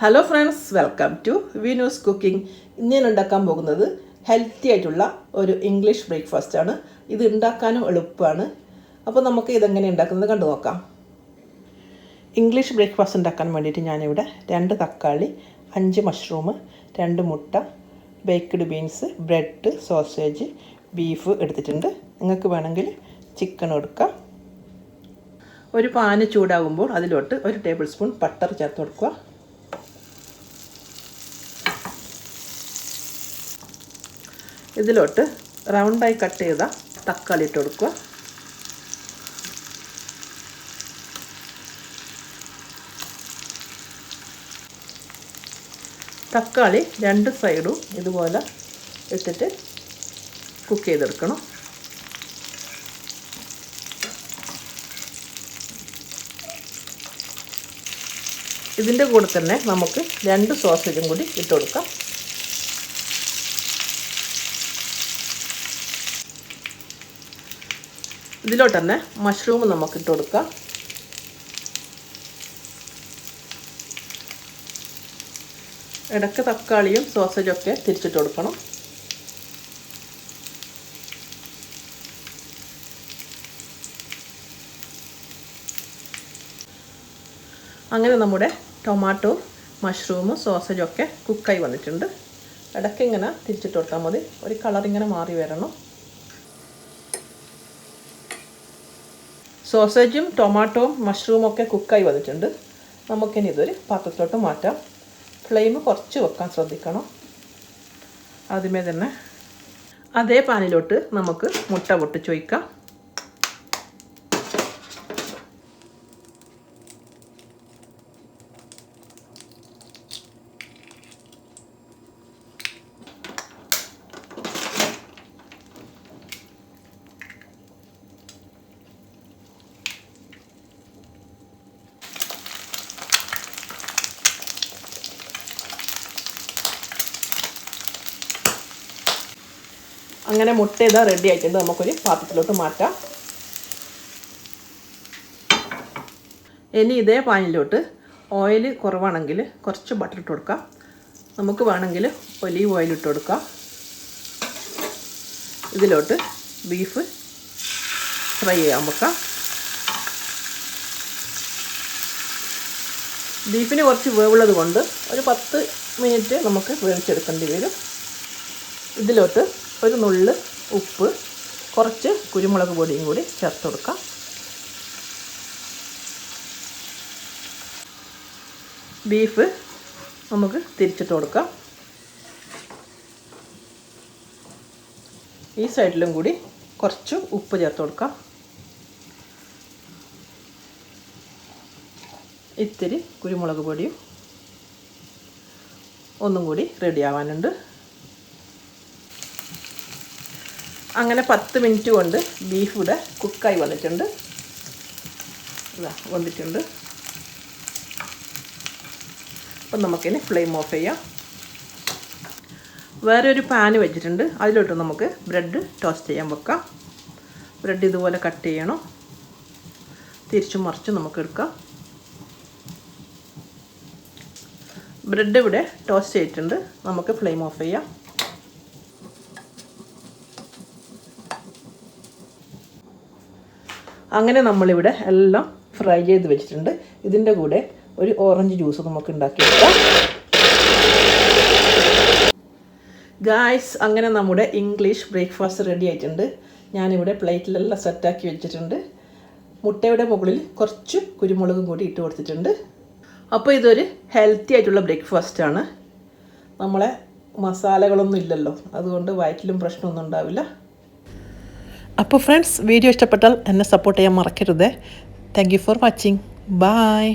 Hello friends welcome to Vinu's cooking ഇന്ന് ഞാൻ ഉണ്ടാക്കാൻ പോകുന്നത് ഹെൽത്തി ആയിട്ടുള്ള ഒരു ഇംഗ്ലീഷ് ബ്രേക്ക്ഫാസ്റ്റ് ആണ്. ഇത് ഉണ്ടാക്കാനും എളുപ്പമാണ്. അപ്പോൾ നമുക്ക് ഇതെങ്ങനെ ഉണ്ടാക്കുന്നത് കണ്ടു നോക്കാം. ഇംഗ്ലീഷ് ബ്രേക്ക്ഫാസ്റ്റ് ഉണ്ടാക്കാൻ വേണ്ടിയിട്ട് ഞാനിവിടെ രണ്ട് തക്കാളി അഞ്ച് മഷ്റൂം രണ്ട് മുട്ട baked beans bread sausage beef എടുത്തിട്ടുണ്ട്. നിങ്ങൾക്ക് വേണമെങ്കിൽ ചിക്കൻ എടുക്കാം. ഒരു പാന് ചൂടാകുമ്പോൾ അതിലോട്ട് ഒരു ടേബിൾ സ്പൂൺ ബട്ടർ ചേർത്ത് കൊടുക്കുക. ഇതിലോട്ട് റൗണ്ടായി കട്ട് ചെയ്ത തക്കാളി ഇട്ട് കൊടുക്കുക. തക്കാളി രണ്ട് സൈഡും ഇതുപോലെ ഇട്ടിട്ട് കുക്ക് ചെയ്തെടുക്കണം. ഇതിന്റെ കൂടെ തന്നെ നമുക്ക് രണ്ട് സോസേജും കൂടി ഇട്ട് കൊടുക്കാം. ഇതിലോട്ട് തന്നെ മഷ്റൂം നമുക്ക് ഇട്ട് കൊടുക്കാം. ഇടയ്ക്ക് തക്കാളിയും സോസേജും ഒക്കെ തിരിച്ചിട്ട് കൊടുക്കണം. അങ്ങനെ നമ്മുടെ ടൊമാറ്റോ മഷ്റൂം സോസേജും ഒക്കെ കുക്കായി വന്നിട്ടുണ്ട്. ഇടയ്ക്ക് ഇങ്ങനെ തിരിച്ചിട്ട് കൊടുത്താൽ മതി. ഒരു കളർ ഇങ്ങനെ മാറി വരണം. സോസേജും ടൊമാറ്റോയും മഷ്റൂമും ഒക്കെ കുക്കായി വന്നിട്ടുണ്ട്. നമുക്കിനി ഇതൊരു പാത്രത്തിലോട്ട് മാറ്റാം. ഫ്ലെയിം കുറച്ച് വെക്കാൻ ശ്രദ്ധിക്കണം. ആദ്യമേ തന്നെ അതേ പാനിലോട്ട് നമുക്ക് മുട്ട പൊട്ടിച്ച് വയ്ക്കാം അങ്ങനെ മുട്ട ഇതാ റെഡി ആയിട്ടുണ്ട് നമുക്കൊരു പാത്രത്തിലോട്ട് മാറ്റാം. ഇനി ഇതേ പാനിലോട്ട് ഓയിൽ കുറവാണെങ്കിൽ കുറച്ച് ബട്ടർ ഇട്ട് കൊടുക്കാം. നമുക്ക് വേണമെങ്കിൽ ഒലീവ് ഓയിൽ ഇട്ട് കൊടുക്കാം. ഇതിലോട്ട് ബീഫ് ഫ്രൈ ചെയ്യാൻ വെക്കാം. ബീഫിന് കുറച്ച് വേവുള്ളത് കൊണ്ട് ഒരു പത്ത് മിനിറ്റ് നമുക്ക് വേവിച്ചെടുക്കേണ്ടി വരും. ഇതിലോട്ട് ഒരു നുള്ള് ഉപ്പ് കുറച്ച് കുരുമുളക് പൊടിയും കൂടി ചേർത്ത് കൊടുക്കാം. ബീഫ് നമുക്ക് തിരിച്ചിട്ട് കൊടുക്കാം. ഈ സൈഡിലും കൂടി കുറച്ച് ഉപ്പ് ചേർത്ത് കൊടുക്കാം. ഇത്തിരി കുരുമുളക് പൊടിയും ഒന്നും കൂടി റെഡി ആവാനുണ്ട്. അങ്ങനെ പത്ത് മിനിറ്റ് കൊണ്ട് ബീഫ് ഇവിടെ കുക്കായി വന്നിട്ടുണ്ട്. ഇതാ വന്നിട്ടുണ്ട്. അപ്പം നമുക്കിനി ഫ്ലെയിം ഓഫ് ചെയ്യാം. വേറെ ഒരു പാന് വെച്ചിട്ടുണ്ട്. അതിലോട്ട് നമുക്ക് ബ്രെഡ് ടോസ്റ്റ് ചെയ്യാൻ വെക്കാം. ബ്രെഡ് ഇതുപോലെ കട്ട് ചെയ്യണം. തിരിച്ചും മറിച്ചും നമുക്ക് എടുക്കാം. ബ്രെഡ് ഇവിടെ ടോസ്റ്റ് ചെയ്തിട്ടുണ്ട്. നമുക്ക് ഫ്ലെയിം ഓഫ് ചെയ്യാം. അങ്ങനെ നമ്മളിവിടെ എല്ലാം ഫ്രൈ ചെയ്ത് വെച്ചിട്ടുണ്ട്. ഇതിന്റെ കൂടെ ഒരു ഓറഞ്ച് ജ്യൂസ് നമുക്ക് ഉണ്ടാക്കിയെടുക്കാം ഗായ്സ് അങ്ങനെ നമ്മുടെ ഇംഗ്ലീഷ് ബ്രേക്ക്ഫാസ്റ്റ് റെഡി ആയിട്ടുണ്ട്. ഞാനിവിടെ പ്ലേറ്റിലെല്ലാം സെറ്റാക്കി വെച്ചിട്ടുണ്ട്. മുട്ടയുടെ മുകളിൽ കുറച്ച് കുരുമുളകും കൂടി ഇട്ട് കൊടുത്തിട്ടുണ്ട്. അപ്പോൾ ഇതൊരു ഹെൽത്തി ആയിട്ടുള്ള ബ്രേക്ക്ഫാസ്റ്റ് ആണ്. നമ്മളെ മസാലകളൊന്നും ഇല്ലല്ലോ. അതുകൊണ്ട് വയറ്റിലും പ്രശ്നമൊന്നും ഉണ്ടാവില്ല. അപ്പോൾ ഫ്രണ്ട്സ് വീഡിയോ ഇഷ്ടപ്പെട്ടാൽ എന്നെ സപ്പോർട്ട് ചെയ്യാൻ മറക്കരുത്. Thank you for watching bye